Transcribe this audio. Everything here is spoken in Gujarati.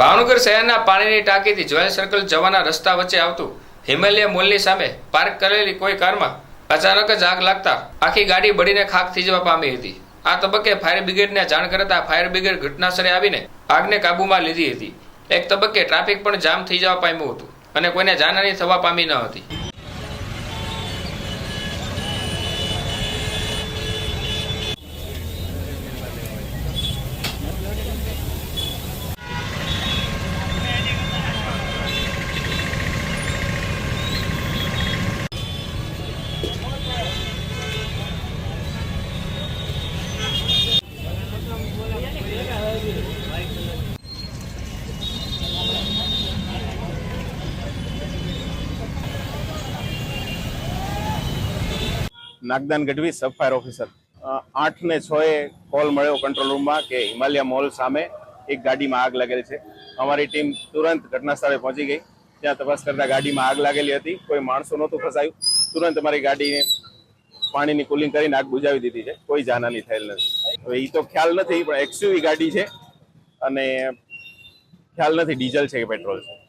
ભાવનગર શહેરના પાણીની ટાંકીથી જ્વેલ સર્કલ જવાના રસ્તા વચ્ચે આવતું હિમાલય મોલની સામે પાર્ક કરેલી કોઈ કારમાં અચાનક જ આગ લાગતા આખી ગાડી બળીને ખાક થઈ જવા પામી હતી. આ તબક્કે ફાયર બ્રિગેડને જાણ કરતા ફાયર બ્રિગેડ ઘટનાસ્થળે આવીને આગને કાબૂમાં લીધી હતી. એક તબક્કે ટ્રાફિક પણ જામ થઈ જવા પામ્યું હતું અને કોઈને જાનહાની થવા પામી ન હતી. Nagdan Gadhvi, sub officer. આઠ ને છ એ કોલ મળ્યો કંટ્રોલ રૂમમાં કે હિમાલયા મોલ સામે એક ગાડીમાં આગ લાગેલી છે. અમારી ટીમ તુરંત ઘટના સ્થળે પહોંચી ગઈ. ત્યાં તપાસ કરતા ગાડીમાં આગ લાગેલી હતી. કોઈ માણસો નહોતું ફસાયું. તુરંત અમારી ગાડીને પાણીની કુલિંગ કરીને આગ બુજાવી દીધી છે. કોઈ જાનહાની થયેલ નથી. હવે એ તો ખ્યાલ નથી, પણ એક્સયુવી ગાડી છે અને ખ્યાલ નથી, ડીઝલ છે કે પેટ્રોલ છે.